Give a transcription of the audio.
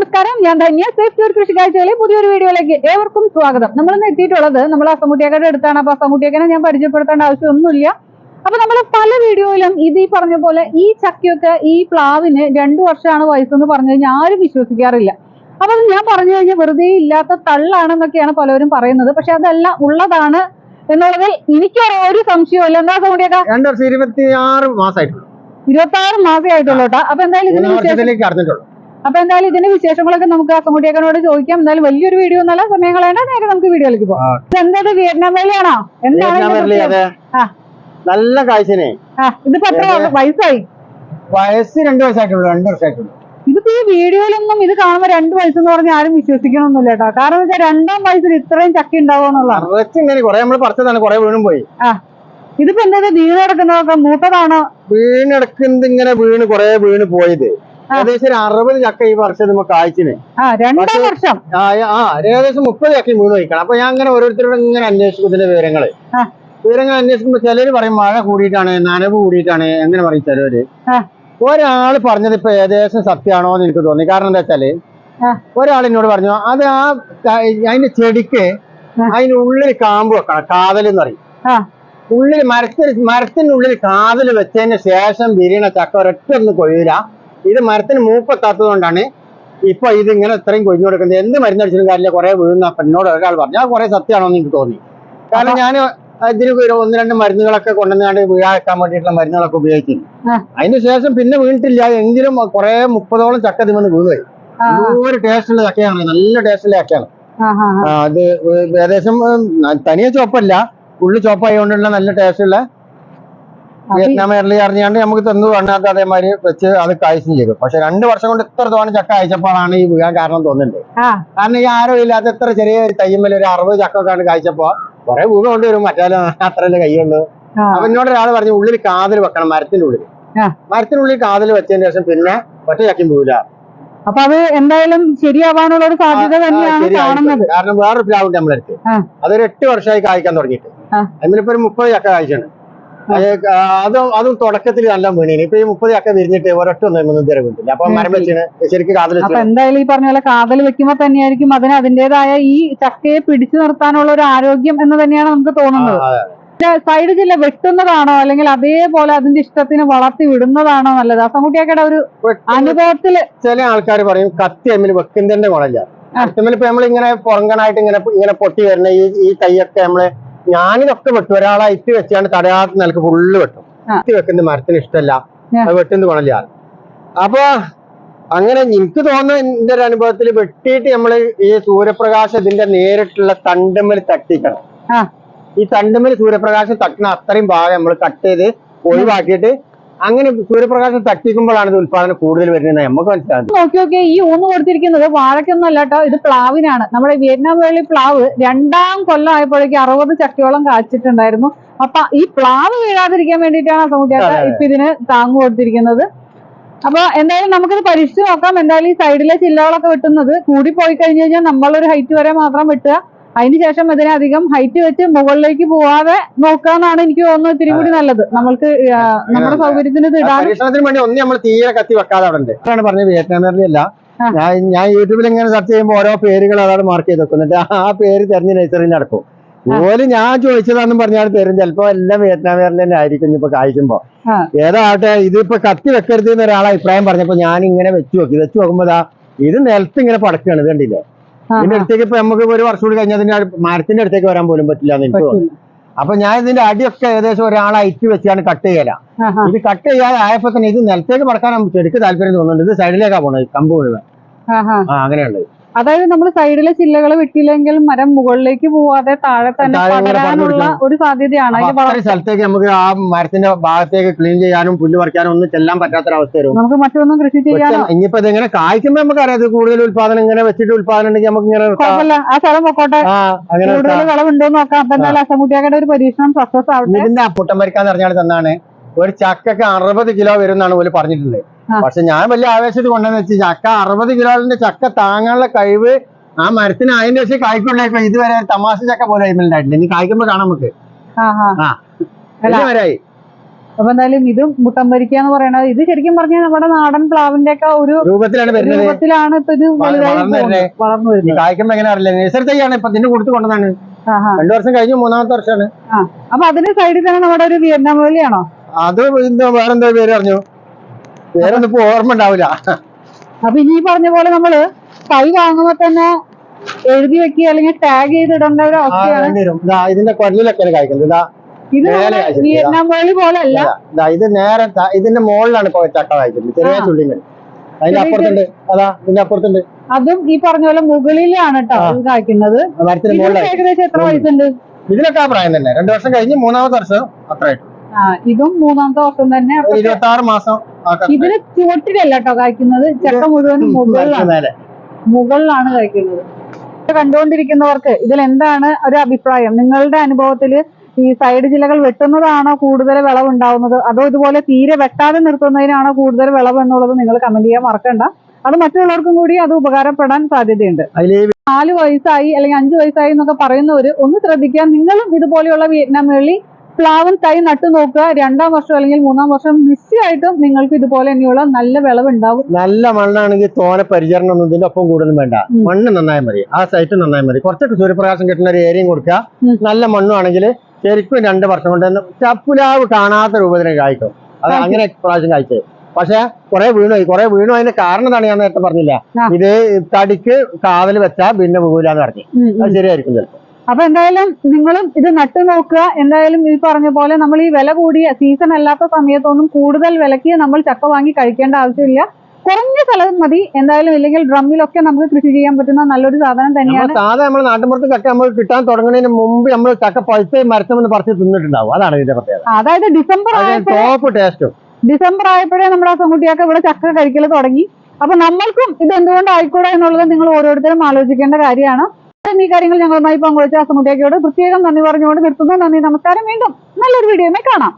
നമസ്കാരം. ഞാൻ ധന്യ. സേഫ് കൃഷി കാഴ്ചകളെ പുതിയൊരു വീഡിയോയിലേക്ക് ഏവർക്കും സ്വാഗതം. നമ്മൾ ഇന്ന് എത്തിയിട്ടുള്ളത് നമ്മൾ അസമുട്ടിയാക്കയുടെ അടുത്താണ്. അപ്പൊ അസമുട്ടിയാക്കനെ ഞാൻ പരിചയപ്പെടുത്തേണ്ട ആവശ്യമൊന്നുമില്ല. അപ്പൊ നമ്മൾ പല വീഡിയോയിലും ഇത് ഈ പറഞ്ഞ പോലെ ഈ ചക്കയൊക്കെ ഈ പ്ലാവിന് രണ്ടു വർഷമാണ് വയസ്സെന്ന് പറഞ്ഞു കഴിഞ്ഞാൽ ആരും വിശ്വസിക്കാറില്ല. അപ്പൊ അത് ഞാൻ പറഞ്ഞു കഴിഞ്ഞാൽ വെറുതെ ഇല്ലാത്ത തള്ളാണെന്നൊക്കെയാണ് പലരും പറയുന്നത്. പക്ഷെ അതല്ല ഉള്ളതാണ് എന്നുള്ളത് എനിക്ക് ഒരു സംശയമില്ല എന്താ രണ്ട് വർഷം ഇരുപത്തി ആറ് മാസമായിട്ടുള്ളൂ. ഇരുപത്തി ആറ് മാസമേ ആയിട്ടുള്ളൂ കേട്ടോ. അപ്പൊ എന്തായാലും ഇതിന് അപ്പൊ എന്തായാലും ഇതിന്റെ വിശേഷങ്ങളൊക്കെ നമുക്ക് അസമുട്ടിയാക്കനോട് ചോദിക്കാം. എന്തായാലും വലിയൊരു വീഡിയോ എന്നല്ല സമയം കളയണ്ട. നേരെ നമുക്ക് വീഡിയോയിലേക്ക് ആ. പോകാം എന്താ വിയറ്റ്നാം വേലയാണോ? എന്താണ് ആ. നല്ല കാഴ്ചനെ. ഇത് ഇതിപ്പോ എത്ര വയസ്സായി? വയസ്സ് രണ്ടു വയസ്സായിട്ടുള്ളൂ. രണ്ടു വർഷമായിട്ടുള്ളൂ. ഇതിപ്പോ ഈ വീഡിയോയിലൊന്നും ഇത് കാണുമ്പോ രണ്ടു വയസ്സെന്ന് പറഞ്ഞാൽ ആരും വിശ്വസിക്കണമെന്നില്ല കേട്ടോ. കാരണം വെച്ചാൽ രണ്ടാം വയസ്സിൽ ഇത്രയും ചക്ക ഉണ്ടാവുമെന്നുള്ളതാണ് കുറെ നമ്മൾ പറിച്ചതാണ്. കുറെ വീണും പോയി. ഇതിപ്പോ എന്താ വീണ് കിടക്കുന്നതൊക്കെ മൂത്തതാണോ? വീണെടുക്കുന്നത് ഇങ്ങനെ വീണ് കുറെ വീണ് പോയത്. ആ. ഏകദേശം ഒരു അറുപത് ചക്ക ഈ വർഷം നമ്മൾ കായ്ച്ചിന് വർഷം ആ ഏകദേശം മുപ്പത് ചക്ക വീണ് പോയിക്കണം അപ്പൊ ഞാൻ അങ്ങനെ ഓരോരുത്തരോട് ഇങ്ങനെ അന്വേഷിക്കും ഇതിന്റെ വിവരങ്ങൾ. വിവരങ്ങൾ അന്വേഷിക്കുമ്പോ ചിലര് പറയും മഴ കൂടിയിട്ടാണ് നനവ് കൂടിയിട്ടാണ് എങ്ങനെ പറയും ചിലവര് ആ. ഒരാൾ പറഞ്ഞത് ഇപ്പൊ ഏകദേശം സത്യമാണോ എന്ന് എനിക്ക് തോന്നി കാരണം എന്താ വെച്ചാൽ. ഒരാൾ എന്നോട് പറഞ്ഞു അത് ആ അതിന്റെ ചെടിക്ക്. അതിന്റെ ഉള്ളിൽ കാമ്പ് വെക്കണം കാതൽ എന്ന് പറയും. ഉള്ളിൽ മരത്തിന് മരത്തിന്റെ ഉള്ളിൽ കാതൽ വെച്ചതിന് ശേഷം വിരിയണ ചക്ക ഒരൊറ്റ ഒന്ന് കൊയ്യൂല ഇത് മരത്തിന് മൂപ്പെത്താത്തത് കൊണ്ടാണ് ഇപ്പൊ ഇതിങ്ങനെ ഇത്രയും കൊഞ്ഞു കൊടുക്കുന്നത്. എന്ത് മരുന്നടിച്ചിട്ടും കാര്യമില്ല. കുറെ വീഴുന്ന എന്നോട് ഒരാൾ പറഞ്ഞു. ആ കുറെ സത്യമാണോന്ന് എനിക്ക് തോന്നി. കാരണം ഞാൻ ഇതിന് ഒന്ന് രണ്ട് മരുന്നുകളൊക്കെ കൊണ്ടുവന്നാണ്ട് വീഴാക്കാൻ വേണ്ടിയിട്ടുള്ള മരുന്നുകളൊക്കെ ഉപയോഗിക്കുന്നു അതിനുശേഷം അതിന് ശേഷം പിന്നെ വീണിട്ടില്ല. എങ്കിലും കുറെ മുപ്പതോളം ചക്ക തിമന്ന് വീണുപോയി. ഒരു ടേസ്റ്റുള്ള ചക്കയാണ്. നല്ല ടേസ്റ്റുള്ള ചക്കയാണ്. അത് ഏകദേശം തനിയെ ചോപ്പല്ല ഉള്ളു ചോപ്പായതുകൊണ്ടുള്ള നല്ല ടേസ്റ്റുള്ള വിയറ്റ്നാം എയർലി അറിഞ്ഞാണ്ട് നമുക്ക് തന്നു പറഞ്ഞാൽ അതേമാതിരി വെച്ച് അത് കായ്ച്ചും ചെയ്തു. പക്ഷെ രണ്ട് വർഷം കൊണ്ട് ഇത്ര തോനെ ചക്ക അയച്ചപ്പോഴാണ് ഈ വീഴാൻ കാരണം തോന്നുന്നുണ്ട് കാരണം ഈ ആരോ ഇല്ലാത്ത ഇത്ര ചെറിയ ഒരു തയ്യമ്മൽ ഒരു അറുപത് ചക്ക ഒക്കെ ആണ് കായ്ച്ചപ്പോ കുറെ വീട് കൊണ്ടുവരും മറ്റാലും അത്രയല്ലേ കൈയുള്ളൂ. അപ്പൊ എന്നോട് ഒരാൾ പറഞ്ഞു ഉള്ളിൽ കാതിൽ വെക്കണം മരത്തിന്റെ ഉള്ളിൽ. മരത്തിനുള്ളിൽ കാതിൽ വെച്ചതിന് ശേഷം പിന്നെ ഒറ്റ ചക്കും പോവില്ല അപ്പൊ അത് എന്തായാലും ശരിയാവാനുള്ള ഒരു സാധ്യത തന്നെയാണ് കാണുന്നത്. കാരണം വേറൊരു പ്ലാവുണ്ട് നമ്മളെടുത്ത്. അതൊരു എട്ട് വർഷമായി കായ്ക്കാൻ തുടങ്ങിയിട്ട്. അതിനിപ്പോ അതിലിപ്പോ ഒരു മുപ്പത് ചക്ക കായ്ച്ചാണ് അത് അതും തുടക്കത്തിൽ നല്ല വീണീന് ഇപ്പൊ ഈ മുപ്പത് ചക്ക വിരിഞ്ഞിട്ട് ഒരൊറ്റ ഒന്നും ഇതുവരെ വീണില്ല അപ്പൊ മരം വെച്ചിന് ശരിക്കും കാതൽ അപ്പൊ എന്തായാലും ഈ പറഞ്ഞ പോലെ കാതൽ വെക്കുമ്പോ തന്നെയായിരിക്കും അതിന് അതിന്റേതായ ഈ ചക്കയെ പിടിച്ചു നിർത്താനുള്ള ഒരു ആരോഗ്യം എന്ന് തന്നെയാണ് നമുക്ക് തോന്നുന്നത്. സൈഡ് ജില്ല വെട്ടുന്നതാണോ അല്ലെങ്കിൽ അതേപോലെ അതിന്റെ ഇഷ്ടത്തിന് വളർത്തി വിടുന്നതാണോ നല്ലത്? അസംകുട്ടിയാക്കയുടെ ഒരു അനുഭവത്തിൽ ചില ആൾക്കാർ പറയും കത്തി അമ്മിൽ വെക്കുന്നതിന്റെ ഗുണമില്ല. കത്തിമ്മൽ ഇപ്പൊ നമ്മളിങ്ങനെ പുറങ്കനായിട്ട് ഇങ്ങനെ ഇങ്ങനെ പൊട്ടി വരുന്ന ഈ ഈ തൈയൊക്കെ നമ്മൾ ഞാനിതൊക്കെ വെട്ടും ഒരാളെ ഇറ്റ് വെച്ചാണ്ട് തടയാത്ത നിലയ്ക്ക് ഫുള്ള് വെട്ടും. ഇറ്റ് വെക്കുന്ന മരത്തിന് ഇഷ്ടമല്ല. അത് വെട്ടുന്നത് ഗുണമില്ല അപ്പൊ അങ്ങനെ എനിക്ക് തോന്നുന്ന എന്റെ ഒരു അനുഭവത്തിൽ വെട്ടിയിട്ട് നമ്മൾ ഈ സൂര്യപ്രകാശം ഇതിന്റെ നേരിട്ടുള്ള തണ്ടുമ്മൽ തട്ടിക്കണം. ഈ തണ്ടുമ്മൽ സൂര്യപ്രകാശം തട്ടണ അത്രയും ഭാഗം നമ്മൾ കട്ട് ചെയ്ത് ഒഴിവാക്കിയിട്ട് അങ്ങനെ സൂര്യപ്രകാശം തട്ടിക്കുമ്പോഴാണ് ഇത് ഉത്പാദനം കൂടുതൽ വരുന്നത് നമുക്ക് മനസ്സിലാകും ഓക്കെ ഓക്കെ ഈ ഊന്ന് കൊടുത്തിരിക്കുന്നത് വാഴയ്ക്കൊന്നും അല്ല കേട്ടോ ഇത് പ്ലാവിനാണ്. നമ്മുടെ വിയറ്റ്നാം വേളി പ്ലാവ് രണ്ടാം കൊല്ലം ആയപ്പോഴേക്കും അറുപത് ചട്ടിയോളം കാച്ചിട്ടുണ്ടായിരുന്നു. അപ്പൊ ഈ പ്ലാവ് വീഴാതിരിക്കാൻ വേണ്ടിയിട്ടാണ് അതെ. ഇപ്പൊ ഇതിന് താങ്ങ് കൊടുത്തിരിക്കുന്നത്. അപ്പൊ എന്തായാലും നമുക്കിത് പരീക്ഷിച്ച് നോക്കാം. എന്തായാലും ഈ സൈഡിലെ ചില്ലകളൊക്കെ വെട്ടുന്നത് കൂടി പോയി കഴിഞ്ഞു കഴിഞ്ഞാൽ നമ്മളൊരു ഹൈറ്റ് വരെ മാത്രം വെട്ടുക. അതിനുശേഷം ഇതിനെ അധികം ഹൈറ്റ് വെച്ച് മുകളിലേക്ക് പോവാതെ നോക്കാന്നാണ് എനിക്ക് തോന്നുന്നത് ഇത്തിരി കൂടി നല്ലത്. നമ്മൾക്ക് നമ്മുടെ സൗകര്യത്തിന് ഇത് പരീക്ഷണത്തിന് വേണ്ടി ഒന്നും നമ്മൾ തീരെ കത്തി വെക്കാതെ അവിടെ ഉണ്ട്. അതാണ് പറഞ്ഞത് വിയറ്റ്നാമിയറിലെ അല്ല ഞാൻ ഞാൻ യൂട്യൂബിൽ ഇങ്ങനെ സെർച്ച് ചെയ്യുമ്പോൾ ഓരോ പേരുകൾ അതാണ് മാർക്ക് ചെയ്ത് വെക്കുന്നുണ്ട് ആ പേര് തെരഞ്ഞ് നഴ്സറിയിൽ നടക്കും. ഓൽ ഞാൻ ചോദിച്ചതാണെന്ന് പറഞ്ഞാൽ തരും ചിലപ്പോ എല്ലാം വിയറ്റ്നാമിയറിൽ തന്നെ ആയിരിക്കും ഇപ്പൊ കായ്ക്കുമ്പോ. ഏതാട്ടെ ഇതിപ്പോ കത്തി വെക്കരുത് എന്ന് ഒരാൾ അഭിപ്രായം പറഞ്ഞപ്പോ ഞാൻ ഇങ്ങനെ വെച്ചു നോക്കി. വെച്ചു നോക്കുമ്പോ ഇത് നിലത്ത് ഇങ്ങനെ പടക്കുകയാണ് ഇത് കണ്ടില്ലേ? ഇതിന്റെ അടുത്തേക്ക് ഇപ്പൊ നമുക്ക് ഒരു വർഷം കൂടി കഴിഞ്ഞാൽ അതിന്റെ മരത്തിന്റെ അടുത്തേക്ക് വരാൻ പോലും പറ്റില്ല എന്ന് എനിക്ക് തോന്നുന്നു. അപ്പൊ ഞാൻ ഇതിന്റെ അടിയൊക്കെ ഏകദേശം ഒരാളെ അയച്ചു വെച്ചാണ് കട്ട് ചെയ്യല. ഇത് കട്ട് ചെയ്യാതെ ആയപ്പോ തന്നെ ഇത് നിലത്തേക്ക് പറക്കാൻ ശരിക്കും താല്പര്യം തോന്നുന്നുണ്ട്. ഇത് സൈഡിലേക്കാ പോണത് കമ്പ് മുഴുവൻ. ആ അങ്ങനെയുള്ളത് അതായത് നമ്മൾ സൈഡിലെ ചില്ലകൾ വെട്ടിയില്ലെങ്കിൽ മരം മുകളിലേക്ക് പോവാതെ താഴെ തന്നെ താഴെ പടരാനുള്ള ഒരു സാധ്യതയാണ് സ്ഥലത്തേക്ക് നമുക്ക് ആ മരത്തിന്റെ ഭാഗത്തേക്ക് ക്ലീൻ ചെയ്യാനും പുല്ല് പറിക്കാനും ഒന്നും ചെല്ലാൻ പറ്റാത്തൊരവസ്ഥ വരും. നമുക്ക് മറ്റൊന്നും കൃഷി ചെയ്യാനോ പക്ഷെ ഇനിയിപ്പോ ഇതെങ്ങനെ കായ്ക്കുമ്പോ നമുക്ക് അറിയാം കൂടുതൽ ഉത്പാദനം ഇങ്ങനെ വെച്ചിട്ട് ഉത്പാദനം ഉണ്ടെങ്കിൽ നമുക്ക് ഇങ്ങനെ കുഴപ്പമില്ല. ആ സ്ഥലം പൊക്കോട്ടെ. കൂടുതൽ. വിളവുണ്ടോ നോക്കാം. അപ്പൊ എന്തായാലും അസമുട്ടിയാക്കയുടെ ഒരു പരീക്ഷണം സക്സസ് ആവട്ടെ. ഇതിന്റെ അപ്പുട്ടം മരിക്കാന്ന് പറഞ്ഞാൽ തന്നാണ്. ഒരു ചക്കൊക്കെ അറുപത് കിലോ വരും എന്നാണ് ഓൽ പറഞ്ഞിട്ടുള്ളത്. പക്ഷെ ഞാൻ വലിയ ആവേശത്തിൽ കൊണ്ടുവന്ന് വെച്ച് ചക്ക അറുപത് കിലോന്റെ ചക്ക താങ്ങാനുള്ള കഴിവ് ആ മരത്തിന് അതിന്റെ പക്ഷേ കായ്ക്കുള്ളേക്കും ഇതുവരെ തമാശ ചക്ക പോലെ ഉണ്ടായിട്ടില്ല. ഇനി കായ്ക്കുമ്പോ കാണാം നമുക്ക്. ആ അപ്പൊ എന്തായാലും ഇതും മുട്ടമ്പരിക്ക എന്ന് പറയുന്നത് ഇത് ശരിക്കും പറഞ്ഞാൽ നമ്മുടെ നാടൻ പ്ലാവിന്റെ ഒക്കെ ഒരു രൂപത്തിലാണ് വരുന്നത്. രൂപത്തിലാണ് ഇപ്പൊ ഇത് വളർന്നു വരുന്നത്. കായ്ക്കുമ്പോ എങ്ങനെ അറിയില്ല. നേഴ്സറി തൈയാണ്. ഇപ്പൊ ഇതിന് കൊടുത്തു കൊണ്ടതാണ്. രണ്ടു വർഷം കഴിഞ്ഞു. മൂന്നാമത്തെ വർഷമാണ്. അപ്പൊ അതിന് സൈഡിൽ തന്നെ നമ്മുടെ ഒരു വിയറ്റ്നാം വേലിയാണോ അത് വേറെന്തോ പേര് പറഞ്ഞു ഇപ്പൊ ഓർമ്മ ഉണ്ടാവില്ല. അപ്പൊ ഇനി പറഞ്ഞ പോലെ നമ്മൾ കൈ വാങ്ങുമ്പോ തന്നെ എഴുതി വെക്കുക അല്ലെങ്കിൽ ടാഗ് ചെയ്തിടേണ്ട ഒരു അവസ്ഥയാണ്. ഇതാ ഇതിന്റെ കൊല്ലിലൊക്കെയാണ് കായ്ക്കുന്നത് ഇതാ ഇത് വിയറ്റ്നാം പോലെ അല്ല ഇതാ നേരെ ഇതിന്റെ മുകളിലാണ് ചക്ക കായ്ക്കുന്നത് ചെറിയ. ചുള്ളിങ്ങൾ അതിന്റെ അപ്പുറത്തുണ്ട്. അതാ ഇതിന്റെ അപ്പുറത്തുണ്ട്. അതും ഈ പറഞ്ഞ പോലെ മുകളിലാണ് കേട്ടോ കായ്ക്കുന്നത്. ഏകദേശം എത്ര വയസ്സുണ്ട്? ഇതിനൊക്കെ ആ പ്രായം തന്നെ. രണ്ടു വർഷം കഴിഞ്ഞ് മൂന്നാമത്തെ വർഷം അത്രയായിട്ട് ഇതും മൂന്നാമത്തെ വർഷം തന്നെ ഇരുപത്തി ആറ് മാസം ഇതിന് ചുവട്ടിലല്ല കേട്ടോ കായ്ക്കുന്നത്. ചക്ക മുഴുവൻ മുകളിലാണ്. മുകളിലാണ് കഴിക്കുന്നത് കണ്ടുകൊണ്ടിരിക്കുന്നവർക്ക് ഇതിൽ എന്താണ് ഒരു അഭിപ്രായം? നിങ്ങളുടെ അനുഭവത്തിൽ ഈ സൈഡ് ജില്ലകൾ വെട്ടുന്നതാണോ കൂടുതൽ വിളവ് ഉണ്ടാവുന്നത് അതോ ഇതുപോലെ തീരെ വെട്ടാതെ നിർത്തുന്നതിനാണോ കൂടുതൽ വിളവ് എന്നുള്ളത് നിങ്ങൾ കമന്റ് ചെയ്യാൻ മറക്കണ്ട. അത് മറ്റുള്ളവർക്കും കൂടി അത് ഉപകാരപ്പെടാൻ സാധ്യതയുണ്ട്. നാല് വയസ്സായി അല്ലെങ്കിൽ അഞ്ചു വയസ്സായി എന്നൊക്കെ പറയുന്നവര് ഒന്ന് ശ്രദ്ധിക്കുക. നിങ്ങളും ഇതുപോലെയുള്ള വിയറ്റ്നാം വെള്ളി പ്ലാവൻ തൈ നട്ടു നോക്കുക. രണ്ടാം വർഷം അല്ലെങ്കിൽ മൂന്നാം വർഷം നിശ്ചയമായിട്ടും നിങ്ങൾക്ക് ഇതുപോലെ തന്നെയുള്ള നല്ല വിളവ് ഉണ്ടാവും നല്ല മണ്ണാണെങ്കിൽ തോനെ പരിചരണം ഒന്നും ഇതിന്റെ ഒപ്പം കൂടുതലും വേണ്ട. മണ്ണ് നന്നായി മതി. ആ സൈറ്റ് നന്നായി മതി. കുറച്ചൊക്കെ സൂര്യപ്രകാശം കിട്ടുന്ന ഒരു ഏരിയയും കൊടുക്കുക. നല്ല മണ്ണും ആണെങ്കിൽ ശരിക്കും രണ്ട് വർഷം കൊണ്ട് തന്നെ ചപ്പുലാവ് കാണാത്ത രൂപത്തിന് കായ്ക്കും. അത്. അങ്ങനെ പ്രാവശ്യം കായ്ച്ചത് പക്ഷെ കുറെ വീണുപോയി കുറെ വീണു അതിന്റെ കാരണം എന്താണ് ഞാൻ നേരത്തെ പറഞ്ഞില്ല. ഇത് തടിക്ക് കാവൽ വെച്ചാൽ പിന്നെ വീഴാന്ന് പറഞ്ഞു. അത് ശരിയായിരിക്കും ചിലപ്പോൾ അപ്പൊ എന്തായാലും നിങ്ങളും ഇത് നട്ടു നോക്കുക. എന്തായാലും ഈ പറഞ്ഞ പോലെ നമ്മൾ ഈ വില കൂടിയ സീസൺ അല്ലാത്ത സമയത്തൊന്നും കൂടുതൽ വിലക്ക് നമ്മൾ ചക്ക വാങ്ങി കഴിക്കേണ്ട ആവശ്യമില്ല. കുറഞ്ഞ സ്ഥലം മതി. എന്തായാലും ഇല്ലെങ്കിൽ ഡ്രമ്മിലൊക്കെ നമുക്ക് കൃഷി ചെയ്യാൻ പറ്റുന്ന നല്ലൊരു സാധനം തന്നെയാണ്. സാധാരണ നമ്മൾ നാട്ടുമ്പുറത്ത് ചക്ക നമ്മൾ കിട്ടാൻ തുടങ്ങുന്നതിന് മുമ്പ് നമ്മൾ ചക്ക പഴുത്ത് മരത്തമെന്ന് പറിച്ച് തിന്നിട്ടുണ്ടാവും. അതാണ് ഇതിന്റെ പ്രത്യേകത. അതായത് ഡിസംബർ ടോപ്പ് ടേസ്റ്റും ഡിസംബർ ആയപ്പോഴേ നമ്മുടെ പെൺകുട്ടിയൊക്കെ ഇവിടെ ചക്ക കഴിക്കൽ തുടങ്ങി. അപ്പൊ നമ്മൾക്കും ഇത് എന്തുകൊണ്ട് ആയിക്കൂടാ എന്നുള്ളത് നിങ്ങൾ ഓരോരുത്തരും ആലോചിക്കേണ്ട കാര്യമാണ്. ഈ കാര്യങ്ങൾ ഞങ്ങളുമായി പങ്കുവച്ച അസമുദ്രയ്ക്കോട് പ്രത്യേകം നന്ദി പറഞ്ഞുകൊണ്ട് നിർത്തുന്നു. നന്ദി നമസ്കാരം. വീണ്ടും നല്ലൊരു വീഡിയോ കാണാം.